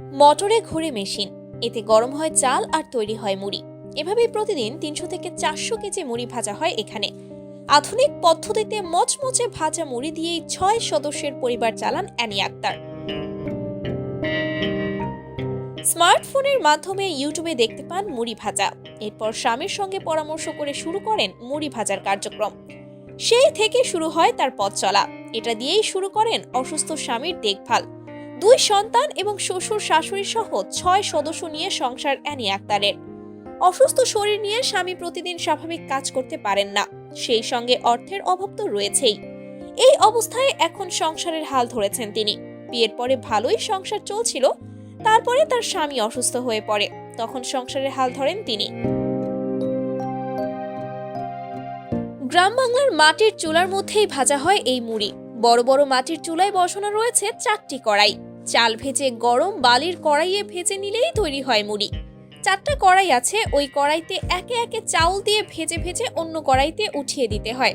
মোটরে ঘুরে মেশিন। এতে গরম হয় চাল আর তৈরি হয় মুড়ি। এভাবেই প্রতিদিন তিনশো থেকে চারশো কেজি মুড়ি ভাজা হয় এখানে। আধুনিক পদ্ধতিতে মচমচে ভাজা মুড়ি দিয়েই ছয় সদস্যের পরিবার চালান অ্যানি আক্তার। স্মার্টফোনের মাধ্যমে ইউটিউবে দেখতে পান মুড়ি ভাজা। এরপর স্বামীর সঙ্গে পরামর্শ করে শুরু করেন মুড়ি ভাজার কার্যক্রম। সেই থেকে শুরু হয় তার পথ চলা। এটা দিয়েই শুরু করেন অসুস্থ স্বামীর দেখভাল। দুই সন্তান এবং শ্বশুর শাশুড়ি সহ ছয় সদস্য নিয়ে সংসার অ্যানি আক্তারের। অসুস্থ শরীর নিয়ে স্বামী প্রতিদিন স্বাভাবিক কাজ করতে পারেন না। সেই সঙ্গে অর্থের অভাব তো রয়েছেই। এই অবস্থায় এখন সংসারের হাল ধরেছেন তিনি। বিয়ের পরে ভালোই সংসার চলছিল, তারপরে তার স্বামী অসুস্থ হয়ে পড়ে। তখন সংসারের হাল ধরেন তিনি। গ্রাম বাংলার মাটির চুলার মধ্যেই ভাজা হয় এই মুড়ি। বড় বড় মাটির চুলায় বসানো রয়েছে চারটি কড়াই। চাল ভেজে গরম বালির কড়াইয়ে ভেজে নিলেই তৈরি হয় মুড়ি। চারটা কড়াই আছে, ওই কড়াইতে একে একে চাউল দিয়ে ভেজে ভেজে অন্য কড়াইতে উঠিয়ে দিতে হয়।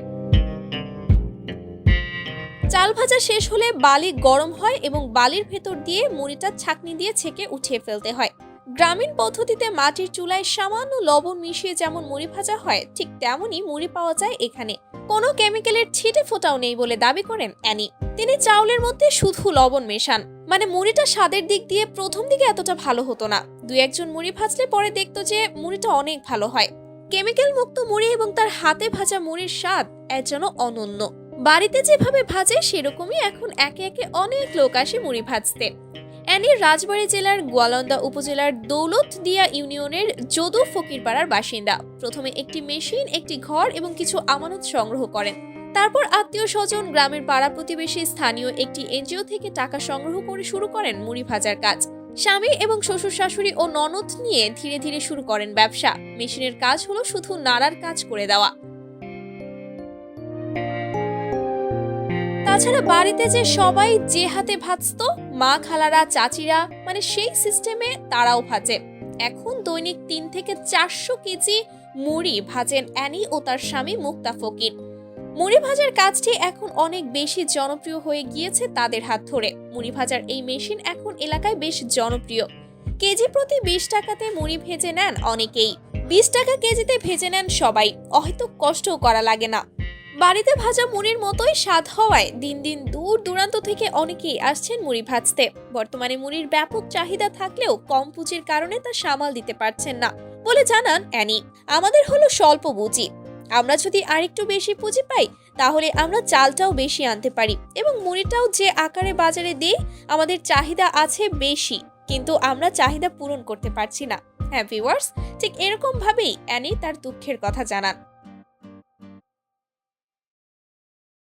চাল ভাজা শেষ হলে বালি গরম হয় এবং বালির ভেতর দিয়ে মুড়িটা ছাকনি দিয়ে ছেঁকে উঠিয়ে ফেলতে হয়। গ্রামীণ পদ্ধতিতে মাটির চুলায় সামান্য লবণ মিশিয়ে যেমন মুড়ি ভাজা হয়, ঠিক তেমনই মুড়ি পাওয়া যায় এখানে। কোনো কেমিক্যালের ছিটে ফোটাও নেই বলে দাবি করেন অ্যানি। তিনি চাউলের মধ্যে শুধু লবণ মেশান মানে মুড়িটা স্বাদের দিক দিয়ে প্রথম দিকে এতটা ভালো হতো না। দুই একজন মুড়ি ভাজলে পরে দেখতো যে মুড়িটা অনেক ভালো হয়। কেমিক্যাল মুক্ত মুড়ি এবং তার হাতে ভাজা মুড়ির স্বাদ এর যেন অনন্য। বাড়িতে যেভাবে ভাজে সেরকমই এখন একে একে অনেক লোক আসে মুড়ি ভাজতে। অ্যানির রাজবাড়ী জেলার গোয়ালন্দা উপজেলার দৌলতদিয়া ইউনিয়নের যদু ফকিরপাড়ার বাসিন্দা। প্রথমে একটি মেশিন, একটি ঘর এবং কিছু আমানত সংগ্রহ করেন। তারপর আত্মীয় স্বজন, গ্রামের পাড়া প্রতিবেশী, স্থানীয় একটি এনজিও থেকে টাকা সংগ্রহ করে শুরু করেন মুড়ি ভাজার কাজ। স্বামী এবং শ্বশুর শাশুড়ি ও ননদ নিয়ে ধীরে ধীরে শুরু করেন ব্যবসা। মেশিনের কাজ হলো শুধু নাড়ার কাজ করে দেওয়া। তাছাড়া বাড়িতে যে সবাই যে হাতে ভাজতো মা খালারা, চাচিরা মানে সেই সিস্টেমে তারাও ভাজে। এখন দৈনিক তিন থেকে চারশো কেজি মুড়ি ভাজেন অ্যানি ও তার স্বামী মুক্তা ফকির। মুড়ি ভাজার কাজটি এখন অনেক বেশি জনপ্রিয় হয়ে গিয়েছে তাদের হাত ধরে। মুড়ি ভাজার এই মেশিন এখন এলাকায় বেশ জনপ্রিয়। কেজি প্রতি বিশ টাকাতে মুড়ি ভেজে নেন অনেকেই। বিশ টাকা কেজিতে ভেজে নেন সবাই। হয়তো কষ্টও করা লাগে না। বাড়িতে ভাজা মুড়ির মতোই স্বাদ হওয়ায় দিন দিন দূর দূরান্ত থেকে অনেকেই আসছেন মুড়ি ভাজতে। বর্তমানে মুড়ির ব্যাপক চাহিদা থাকলেও কম পুঁজির কারণে তা সামাল দিতে পারছেন না বলে জানান অ্যানি। আমাদের হলো স্বল্প পুঁজি। আমরা যদি আরেকটু বেশি পুঁজি পাই, তাহলে আমরা চালটাও বেশি আনতে পারি এবং মুড়িটাও যে আকারে বাজারে দিই, আমাদের চাহিদা আছে বেশি, কিন্তু আমরা চাহিদা পূরণ করতে পারছি না। হ্যাঁ ভিউয়ার্স, ঠিক এরকম ভাবেই অ্যানি তার দুঃখের কথা জানান।